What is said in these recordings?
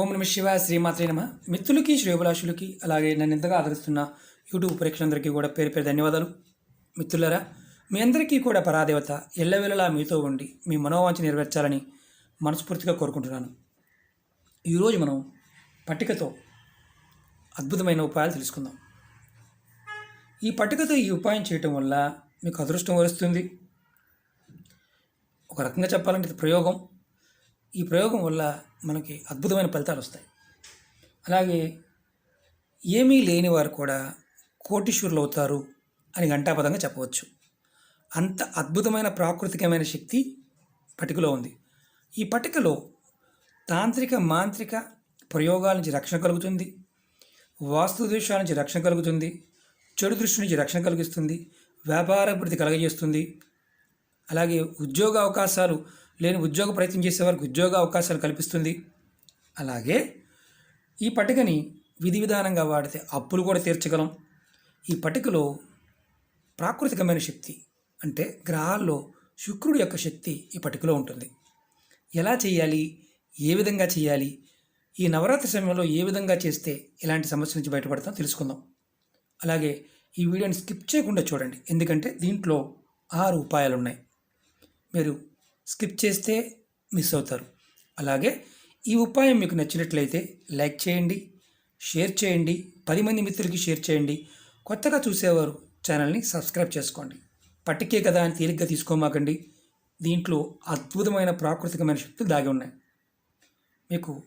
ఓం నమ శివ శ్రీమాత్రే నమ. మిత్రులకి శ్రేయభిలాషులకి అలాగే నన్ను ఎంతగా ఆదరిస్తున్న యూట్యూబ్ ప్రేక్షకులందరికీ కూడా పేరు పేరు ధన్యవాదాలు. మిత్రులరా మీ అందరికీ కూడా పరాదేవత ఎల్లవేళలా మీతో ఉండి మీ మనోవాంఛ నెరవేర్చాలని మనస్ఫూర్తిగా కోరుకుంటున్నాను. ఈరోజు మనం పట్టికతో అద్భుతమైన ఉపాయాలు తెలుసుకుందాం. ఈ పట్టికతో ఈ ఉపాయం చేయటం వల్ల మీకు అదృష్టం వరుస్తుంది. ఒక రకంగా చెప్పాలంటే ఇది ప్రయోగం. ఈ ప్రయోగం వల్ల మనకి అద్భుతమైన ఫలితాలు వస్తాయి. అలాగే ఏమీ లేని వారు కూడా కోటీశ్వరులు అవుతారు అని ఘంటాపదంగా చెప్పవచ్చు. అంత అద్భుతమైన ప్రాకృతికమైన శక్తి పటికలో ఉంది. ఈ పటికలో తాంత్రిక మాంత్రిక ప్రయోగాల నుంచి రక్షణ కలుగుతుంది. వాస్తు దోషాల నుంచి రక్షణ కలుగుతుంది. చెడు దృష్టి నుంచి రక్షణ కలిగిస్తుంది. వ్యాపార అభివృద్ధి కలగజేస్తుంది. అలాగే ఉద్యోగ అవకాశాలు లేని ఉద్యోగ ప్రయత్నం చేసే వారికి ఉద్యోగ అవకాశాలు కల్పిస్తుంది. అలాగే ఈ పట్టికని విధి విధానంగా వాడితే అప్పులు కూడా తీర్చగలం. ఈ పట్టికలో ప్రాకృతికమైన శక్తి అంటే గ్రహాల్లో శుక్రుడి యొక్క శక్తి ఈ పట్టికలో ఉంటుంది. ఎలా చేయాలి? ఏ విధంగా చేయాలి? ఈ నవరాత్రి సమయంలో ఏ విధంగా చేస్తే ఇలాంటి సమస్య నుంచి బయటపడతాం తెలుసుకుందాం. అలాగే ఈ వీడియోని స్కిప్ చేయకుండా చూడండి. ఎందుకంటే దీంట్లో ఆరు ఉపాయాలు ఉన్నాయి మీరు స్కిప్ చేస్తే మిస్ అవుతారు. అలాగే ఈ ఉపాయం మీకు నచ్చినట్లయితే లైక్ చేయండి షేర్ చేయండి పది మంది మిత్రులకి షేర్ చేయండి. కొత్తగా చూసేవారు ఛానల్ని సబ్స్క్రైబ్ చేసుకోండి. పట్టికే కదా అని తేలిగ్గా తీసుకోమాకండి. దీంట్లో అద్భుతమైన ప్రాకృతికమైన శక్తులు దాగి ఉన్నాయి. మీకు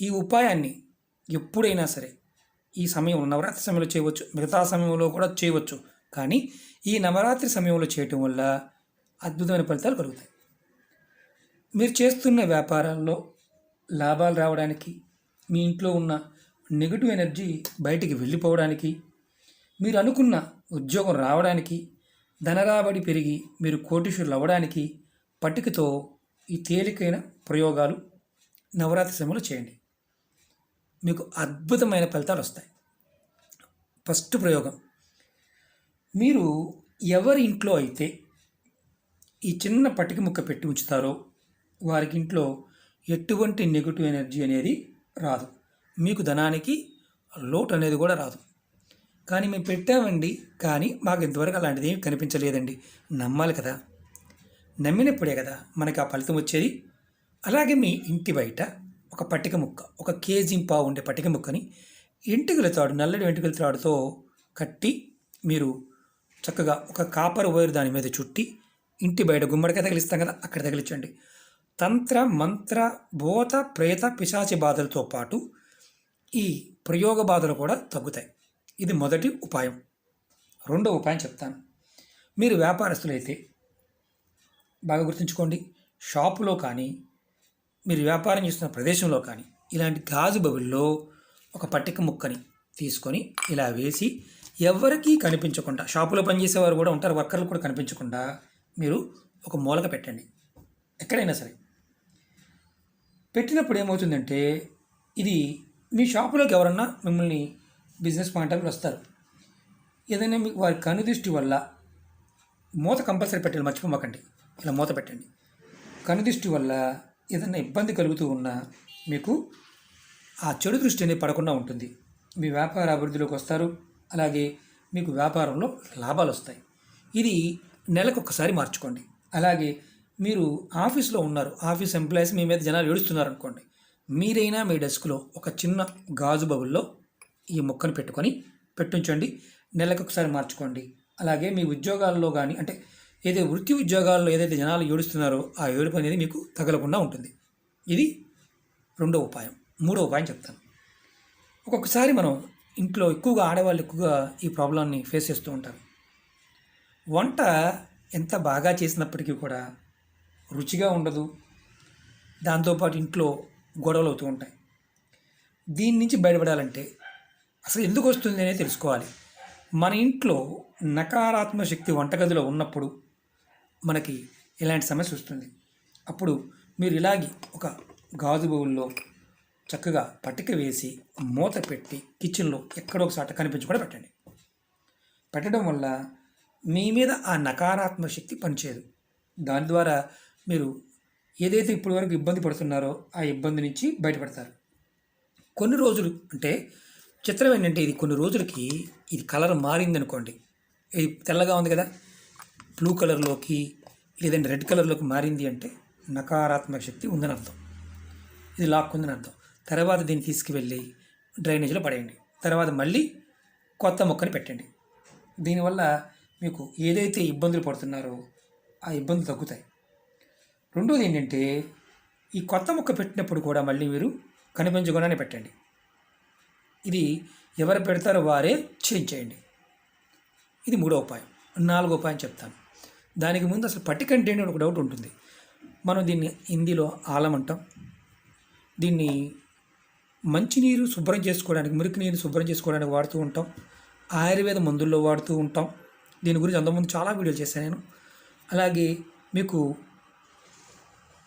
ఈ ఉపాయాన్ని ఎప్పుడైనా సరే ఈ సమయం నవరాత్రి సమయంలో చేయవచ్చు మిగతా సమయంలో కూడా చేయవచ్చు. కానీ ఈ నవరాత్రి సమయంలో చేయటం వల్ల అద్భుతమైన ఫలితాలు కలుగుతాయి. మీరు చేస్తున్న వ్యాపారాల్లో లాభాలు రావడానికి మీ ఇంట్లో ఉన్న నెగిటివ్ ఎనర్జీ బయటికి వెళ్ళిపోవడానికి మీరు అనుకున్న ఉద్యోగం రావడానికి ధనరాబడి పెరిగి మీరు కోటీశ్వరులు అవ్వడానికి పట్టికతో ఈ తేలికైన ప్రయోగాలు నవరాత్రి సమయంలో చేయండి. మీకు అద్భుతమైన ఫలితాలు వస్తాయి. ఫస్ట్ ప్రయోగం మీరు ఎవరి ఇంట్లో అయితే ఈ చిన్న పట్టిక ముక్క పెట్టి ఉంచుతారో వారికి ఇంట్లో ఎటువంటి నెగిటివ్ ఎనర్జీ అనేది రాదు. మీకు ధనానికి లోటు అనేది కూడా రాదు. కానీ మేము పెట్టామండి కానీ మాకు ఇంతవరకు అలాంటిది ఏమి కనిపించలేదండి. నమ్మాలి కదా. నమ్మినప్పుడే కదా మనకి ఆ ఫలితం వచ్చేది. అలాగే మీ ఇంటి బయట ఒక పట్టిక ముక్క ఒక కేజీ పావు ఉండే పట్టిక ముక్కని ఎంటుకల తాడు నల్లటి వెంట్రుకల తాడుతో కట్టి మీరు చక్కగా ఒక కాపర్ వైర్ దాని మీద చుట్టి ఇంటి బయట గుమ్మడికాయ తగిలిస్తాం కదా అక్కడ తగిలించండి. తంత్ర మంత్ర భూత ప్రేత పిశాచి బాధలతో పాటు ఈ ప్రయోగ బాధలు కూడా తగ్గుతాయి. ఇది మొదటి ఉపాయం. రెండో ఉపాయం చెప్తాను. మీరు వ్యాపారస్తులైతే బాగా గుర్తుంచుకోండి షాపులో కానీ మీరు వ్యాపారం చేస్తున్న ప్రదేశంలో కానీ ఇలాంటి గాజు బబుల్లో ఒక పట్టిక ముక్కని తీసుకొని ఇలా వేసి ఎవరికీ కనిపించకుండా షాపులో పనిచేసేవారు కూడా ఉంటారు వర్కర్లు కూడా కనిపించకుండా మీరు ఒక మూలక పెట్టండి. ఎక్కడైనా సరే. పెట్టినప్పుడు ఏమవుతుందంటే ఇది మీ షాపులోకి ఎవరన్నా మిమ్మల్ని బిజినెస్ పాయింట్ ఆఫ్ వస్తారు. ఏదైనా మీకు వారి కనుదృష్టి వల్ల మూత కంపల్సరీ పెట్టాలి మర్చిపోమాకండి. ఇలా మూత పెట్టండి. కనుదృష్టి వల్ల ఏదైనా ఇబ్బంది కలుగుతూ ఉన్నా మీకు ఆ చెడు దృష్టి అనేది పడకుండా ఉంటుంది. మీ వ్యాపార అభివృద్ధిలోకి వస్తారు. అలాగే మీకు వ్యాపారంలో లాభాలు వస్తాయి. ఇది నెలకు ఒకసారి మార్చుకోండి. అలాగే మీరు ఆఫీస్లో ఉన్నారు ఆఫీస్ ఎంప్లాయీస్ మీ మీద జనాలు ఏడుస్తున్నారు అనుకోండి మీరైనా మీ డెస్క్లో ఒక చిన్న గాజు బబుల్లో ఈ మొక్కను పెట్టుకొని పెట్టుంచండి నెలకు ఒకసారి మార్చుకోండి. అలాగే మీ ఉద్యోగాల్లో కానీ అంటే ఏదైతే వృత్తి ఉద్యోగాల్లో ఏదైతే జనాలు ఏడుస్తున్నారో ఆ ఏడుపు అనేది మీకు తగలకుండా ఉంటుంది. ఇది రెండో ఉపాయం. మూడో ఉపాయం చెప్తాను. ఒక్కొక్కసారి మనం ఇంట్లో ఎక్కువగా ఆడవాళ్ళు ఎక్కువగా ఈ ప్రాబ్లాన్ని ఫేస్ చేస్తూ ఉంటారు. వంట ఎంత బాగా చేసినప్పటికీ కూడా రుచిగా ఉండదు. దాంతోపాటు ఇంట్లో గొడవలు అవుతూ ఉంటాయి. దీని నుంచి బయటపడాలంటే అసలు ఎందుకు వస్తుంది అనేది తెలుసుకోవాలి. మన ఇంట్లో నకారాత్మక శక్తి వంటగదిలో ఉన్నప్పుడు మనకి ఇలాంటి సమస్య వస్తుంది. అప్పుడు మీరు ఇలాగే ఒక గాజు బౌల్లో చక్కగా పట్టిక వేసి మూత పెట్టి కిచెన్లో ఎక్కడో ఒకసారి చోట కనిపించకుండా పెట్టండి. పెట్టడం వల్ల మీ మీద ఆ నకారాత్మక శక్తి పనిచేయదు. దాని ద్వారా మీరు ఏదైతే ఇప్పటి వరకు ఇబ్బంది పడుతున్నారో ఆ ఇబ్బంది నుంచి బయటపడతారు. కొన్ని రోజులు అంటే చిత్రం ఏంటంటే ఇది కొన్ని రోజులకి ఇది కలర్ మారింది అనుకోండి ఇది తెల్లగా ఉంది కదా? బ్లూ కలర్లోకి లేదంటే రెడ్ కలర్లోకి మారింది అంటే నకారాత్మక శక్తి ఉందని అర్థం. ఇది లాక్కుందని అర్థం. తర్వాత దీన్ని తీసుకువెళ్ళి డ్రైనేజీలో పడేయండి. తర్వాత మళ్ళీ కొత్త మొక్కని పెట్టండి. దీనివల్ల మీకు ఏదైతే ఇబ్బందులు పడుతున్నారో ఆ ఇబ్బందులు తగ్గుతాయి. రెండోది ఏంటంటే ఈ కొత్త మొక్క పెట్టినప్పుడు కూడా మళ్ళీ మీరు కనిపించకుండానే పెట్టండి. ఇది ఎవరు పెడతారో వారే చేయించేయండి ఇది మూడో ఉపాయం. నాలుగో ఉపాయం చెప్తాను. దానికి ముందు అసలు పట్టిక అంటే అని ఒక డౌట్ ఉంటుంది. మనం దీన్ని హిందీలో ఆలం అంటాం. దీన్ని మంచినీరు శుభ్రం చేసుకోవడానికి మురికి నీరు శుభ్రం చేసుకోవడానికి వాడుతూ ఉంటాం. ఆయుర్వేద మందుల్లో వాడుతూ ఉంటాం. దీని గురించి అంతకుముందు చాలా వీడియోలు చేశాను నేను. అలాగే మీకు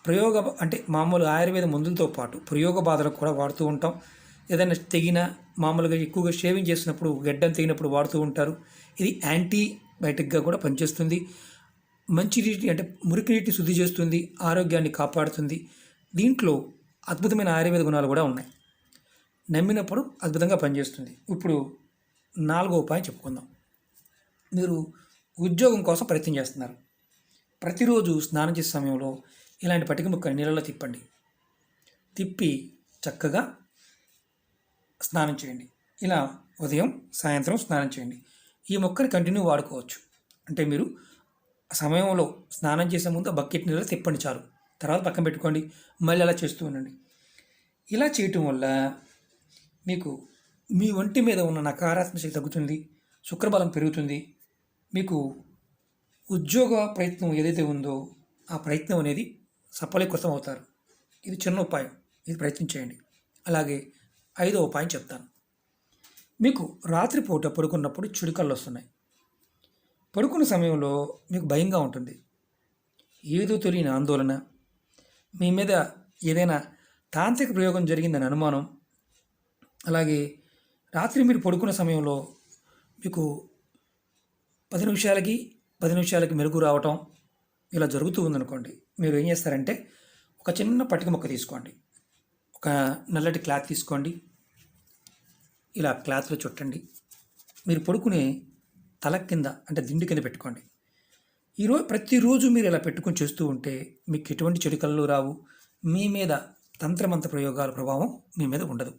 ప్రయోగ అంటే మామూలు ఆయుర్వేద మందులతో పాటు ప్రయోగ బాధలకు కూడా వాడుతూ ఉంటాం. ఏదైనా తెగిన మామూలుగా ఎక్కువగా షేవింగ్ చేసినప్పుడు గడ్డం తెగినప్పుడు వాడుతూ ఉంటారు. ఇది యాంటీబయాటిక్గా కూడా పనిచేస్తుంది. మంచి నీటి అంటే మురికి నీటిని శుద్ధి చేస్తుంది ఆరోగ్యాన్ని కాపాడుతుంది. దీంట్లో అద్భుతమైన ఆయుర్వేద గుణాలు కూడా ఉన్నాయి. నమ్మినప్పుడు అద్భుతంగా పనిచేస్తుంది. ఇప్పుడు నాలుగో ఉపాయం చెప్పుకుందాం. మీరు ఉద్యోగం కోసం ప్రయత్నం చేస్తున్నారు. ప్రతిరోజు స్నానం చేసే సమయంలో ఇలాంటి పటిక ముక్కని నీళ్ళలో తిప్పండి. తిప్పి చక్కగా స్నానం చేయండి. ఇలా ఉదయం సాయంత్రం స్నానం చేయండి. ఈ మొక్కని కంటిన్యూ వాడుకోవచ్చు. అంటే మీరు సమయంలో స్నానం చేసే ముందు బకెట్ నీళ్ళు తిప్పండి చాలు. తర్వాత పక్కన పెట్టుకోండి. మళ్ళీ అలా చేస్తూ ఉండండి. ఇలా చేయటం వల్ల మీకు మీ ఒంటి మీద ఉన్న నకారాత్మక శక్తి తగ్గుతుంది. శుక్రబలం పెరుగుతుంది. మీకు ఉద్యోగ ప్రయత్నం ఏదైతే ఉందో ఆ ప్రయత్నం అనేది సఫలీకృతం అవుతారు ఇది చిన్న ఉపాయం. ఇది ప్రయత్నం చేయండి. అలాగే ఐదో ఉపాయం చెప్తాను. మీకు రాత్రిపూట పడుకున్నప్పుడు చుడికళ్ళు వస్తున్నాయి. పడుకున్న సమయంలో మీకు భయంగా ఉంటుంది. ఏదో తెలియని ఆందోళన మీ మీద ఏదైనా తాంత్రిక ప్రయోగం జరిగిందని అనుమానం అలాగే రాత్రి మీరు పడుకున్న సమయంలో మీకు పది నిమిషాలకి పది నిమిషాలకి మెరుగు రావటం ఇలా జరుగుతూ ఉందనుకోండి. మీరు ఏం చేస్తారంటే ఒక చిన్న పట్టిక మొక్క తీసుకోండి. ఒక నల్లటి క్లాత్ తీసుకోండి. ఇలా క్లాత్లో చుట్టండి. మీరు పడుకునే తల కింద అంటే దిండు కింద పెట్టుకోండి. ఈరోజు ప్రతిరోజు మీరు ఇలా పెట్టుకొని చేస్తూ ఉంటే మీకు ఎటువంటి చెడు కళ్ళు రావు. మీ మీద తంత్రమంత్ర ప్రయోగాల ప్రభావం మీ మీద ఉండదు.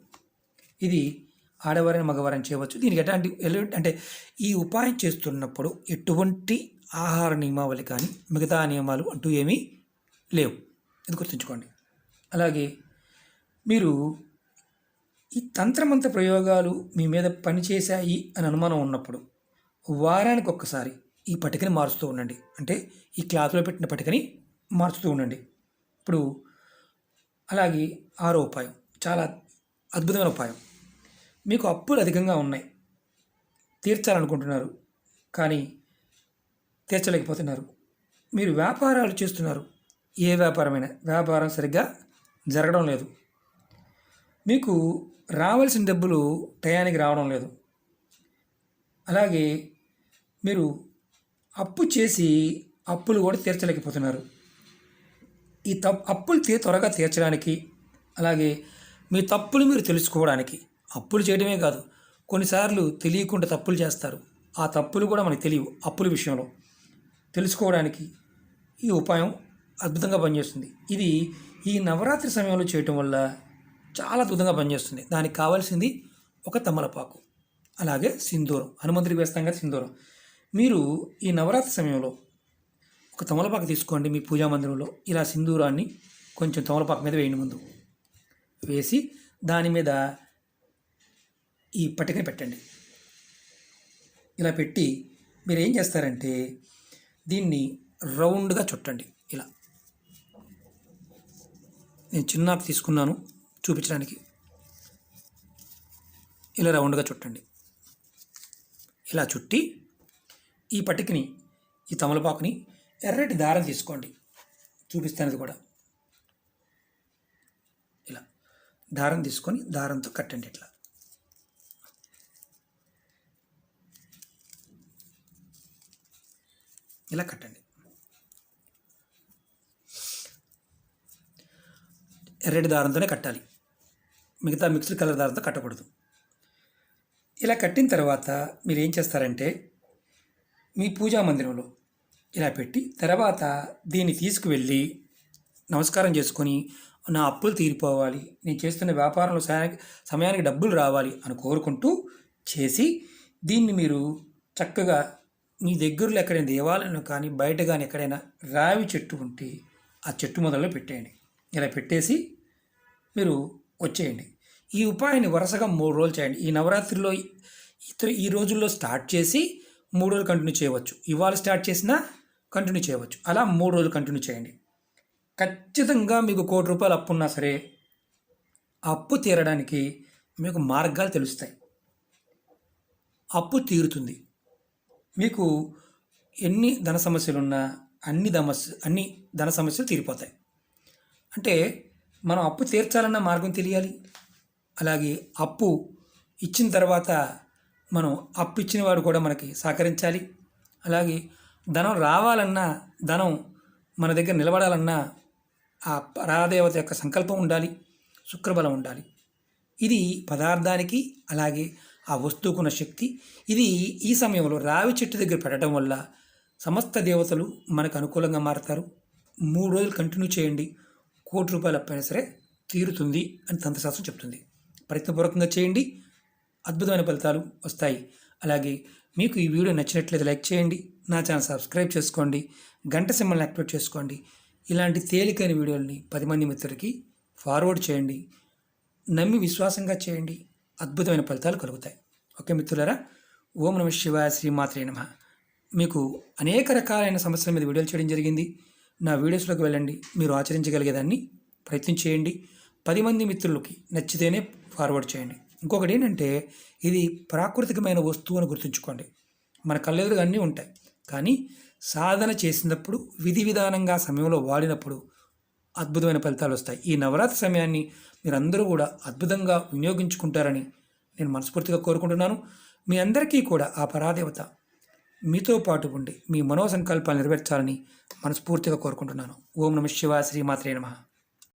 ఇది ఆడవారిని మగవారిని చేయవచ్చు. దీనికి ఎలాంటి ఎలాంటి అంటే ఈ ఉపాయం చేస్తున్నప్పుడు ఎటువంటి ఆహార నియమావళి కానీ మిగతా నియమాలు అంటూ ఏమీ లేవు. ఇది గుర్తుంచుకోండి. అలాగే మీరు ఈ తంత్రమంత్ర ప్రయోగాలు మీ మీద పనిచేశాయి అని అనుమానం ఉన్నప్పుడు వారానికి ఒక్కసారి ఈ పటికని మారుస్తూ ఉండండి. అంటే ఈ క్లాత్లో పెట్టిన పటికని మార్చుతూ ఉండండి. ఇప్పుడు అలాగే ఆరో ఉపాయం. చాలా అద్భుతమైన ఉపాయం. మీకు అప్పులు అధికంగా ఉన్నాయి. తీర్చాలనుకుంటున్నారు. కానీ తీర్చలేకపోతున్నారు. మీరు వ్యాపారాలు చేస్తున్నారు. ఏ వ్యాపారమైన వ్యాపారం సరిగ్గా జరగడం లేదు. మీకు రావాల్సిన డబ్బులు టయానికి రావడం లేదు. అలాగే మీరు అప్పు చేసి అప్పులు కూడా తీర్చలేకపోతున్నారు. ఈ తప్ అప్పులు తీ త్వరగా తీర్చడానికి అలాగే మీ తప్పులు మీరు తెలుసుకోవడానికి అప్పులు చేయడమే కాదు కొన్నిసార్లు తెలియకుండా తప్పులు చేస్తారు. ఆ తప్పులు కూడా మనకు తెలియవు అప్పుల విషయంలో. తెలుసుకోవడానికి ఈ ఉపాయం అద్భుతంగా పనిచేస్తుంది. ఇది ఈ నవరాత్రి సమయంలో చేయటం వల్ల చాలా అద్భుతంగా పనిచేస్తుంది. దానికి కావాల్సింది ఒక తమలపాకు అలాగే సింధూరం. హనుమంతుడికి వేస్తాం కదా సింధూరం. మీరు ఈ నవరాత్రి సమయంలో ఒక తమలపాకు తీసుకోండి మీ పూజా మందిరంలో. ఇలా సింధూరాన్ని కొంచెం తమలపాకు మీద వేయండి ముందు. వేసి దాని మీద ఈ పట్టికని పెట్టండి. ఇలా పెట్టి మీరు ఏం చేస్తారంటే దీన్ని రౌండ్గా చుట్టండి ఇలా నేను చిన్నాకు తీసుకున్నాను చూపించడానికి. ఇలా రౌండ్గా చుట్టండి. ఇలా చుట్టి ఈ పట్టికని ఈ తమలపాకుని ఎర్రటి దారం తీసుకోండి. చూపిస్తానది కూడా. ఇలా దారం తీసుకొని దారంతో కట్టండి ఇట్లా. ఇలా కట్టండి. ఎర్రటి దారంతోనే కట్టాలి. మిగతా మిక్స్డ్ కలర్ దారంతో కట్టకూడదు. ఇలా కట్టిన తర్వాత మీరు ఏం చేస్తారంటే మీ పూజా మందిరంలో ఇలా పెట్టి తర్వాత దీన్ని తీసుకువెళ్ళి నమస్కారం చేసుకొని నా అప్పులు తీరిపోవాలి. నేను చేస్తున్న వ్యాపారంలో సమయానికి సమయానికి డబ్బులు రావాలి అని కోరుకుంటూ చేసి దీన్ని మీరు చక్కగా మీ దగ్గరలో ఎక్కడైనా దేవాలయంలో కానీ బయట కానీ ఎక్కడైనా రావి చెట్టు ఉంటే ఆ చెట్టు మొదల్లో పెట్టేయండి. ఇలా పెట్టేసి మీరు వచ్చేయండి. ఈ ఉపాయాన్ని వరుసగా మూడు రోజులు చేయండి. ఈ నవరాత్రిలో ఇతర ఈ రోజుల్లో స్టార్ట్ చేసి మూడు రోజులు కంటిన్యూ చేయవచ్చు. ఇవాళ స్టార్ట్ చేసినా కంటిన్యూ చేయవచ్చు. అలా మూడు రోజులు కంటిన్యూ చేయండి. ఖచ్చితంగా మీకు కోటి రూపాయలు అప్పు ఉన్నా సరే అప్పు తీరడానికి మీకు మార్గాలు తెలుస్తాయి. అప్పు తీరుతుంది. మీకు ఎన్ని ధన సమస్యలు ఉన్నా అన్ని సమస్య అన్ని ధన సమస్యలు తీరిపోతాయి. అంటే మనం అప్పు తీర్చాలన్న మార్గం తెలియాలి. అలాగే అప్పు ఇచ్చిన తర్వాత మనం అప్పు ఇచ్చిన వాడు కూడా మనకి సహకరించాలి. అలాగే ధనం రావాలన్నా ధనం మన దగ్గర నిలబడాలన్నా ఆ పరాదేవత యొక్క సంకల్పం ఉండాలి. శుక్రబలం ఉండాలి. ఇది పదార్థానికి అలాగే ఆ వస్తువుకున్న శక్తి. ఇది ఈ సమయంలో రావి చెట్టు దగ్గర పెట్టడం వల్ల సమస్త దేవతలు మనకు అనుకూలంగా మారతారు. మూడు రోజులు కంటిన్యూ చేయండి. కోటి రూపాయలు అప్పైనా సరే తీరుతుంది అని తంత్రశాస్త్రం చెప్తుంది. ప్రయత్నపూర్వకంగా చేయండి. అద్భుతమైన ఫలితాలు వస్తాయి. అలాగే మీకు ఈ వీడియో నచ్చినట్లయితే లైక్ చేయండి. నా ఛానల్ సబ్స్క్రైబ్ చేసుకోండి. గంట సింబల్ని యాక్టివేట్ చేసుకోండి. ఇలాంటి తేలికైన వీడియోల్ని పది మంది మిత్రులకి ఫార్వర్డ్ చేయండి. నమ్మి విశ్వాసంగా చేయండి. అద్భుతమైన ఫలితాలు కలుగుతాయి. ఓకే మిత్రులారా? ఓం నమ శివాయ శ్రీమాత్రే నమ. మీకు అనేక రకాలైన సమస్యల మీద వీడియోలు చేయడం జరిగింది. నా వీడియోస్లోకి వెళ్ళండి. మీరు ఆచరించగలిగేదాన్ని ప్రయత్నం చేయండి. పది మంది మిత్రులకి నచ్చితేనే ఫార్వర్డ్ చేయండి. ఇంకొకటి ఏంటంటే ఇది ప్రాకృతికమైన వస్తువు అని గుర్తుంచుకోండి. మన కళ్ళెదురుగా అన్నీ ఉంటాయి. కానీ సాధన చేసినప్పుడు విధి విధానంగా సమయంలో వాడినప్పుడు అద్భుతమైన ఫలితాలు వస్తాయి. ఈ నవరాత్రి సమయాన్ని మీరందరూ కూడా అద్భుతంగా వినియోగించుకుంటారని నేను మనస్ఫూర్తిగా కోరుకుంటున్నాను. మీ అందరికీ కూడా ఆ పరాదేవత మీతో పాటు ఉండి మీ మనోసంకల్పాలు నెరవేర్చాలని మనస్ఫూర్తిగా కోరుకుంటున్నాను. ఓం నమ శివ శ్రీమాత్రే నమః.